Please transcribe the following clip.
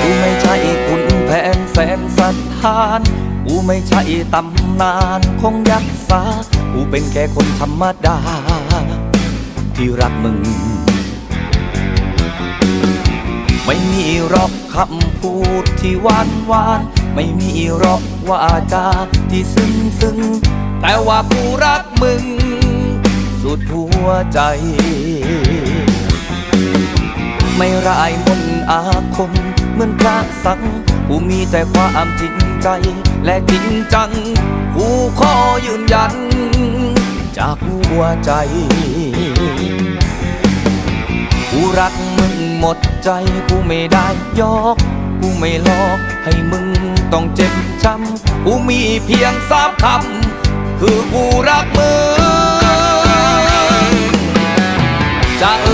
กูไม่ใช่คุณแผนแสนสถานกูไม่ใช่ตำนานของยักษ์สากูเป็นแค่คนธรรมดา ที่รักมึง ไม่มีรอกคำพูดที่หวานหวานไม่มีรอกว่าจาที่ซึ้งซึ้งแต่ว่ากูรักมึง สุดหัวใจ ไม่ร้ายมนอาคม เหมือนพระสังกูมีแต่ความจริงใจ และจริงจังกูขอยืนยัน จากหัวใจ กูรักมึงหมดใจ กูไม่ได้ยอกกูไม่หลอกให้มึงต้องเจ็บช้ำกูมีเพียงสามคำ คือกูรักมึงจะเอ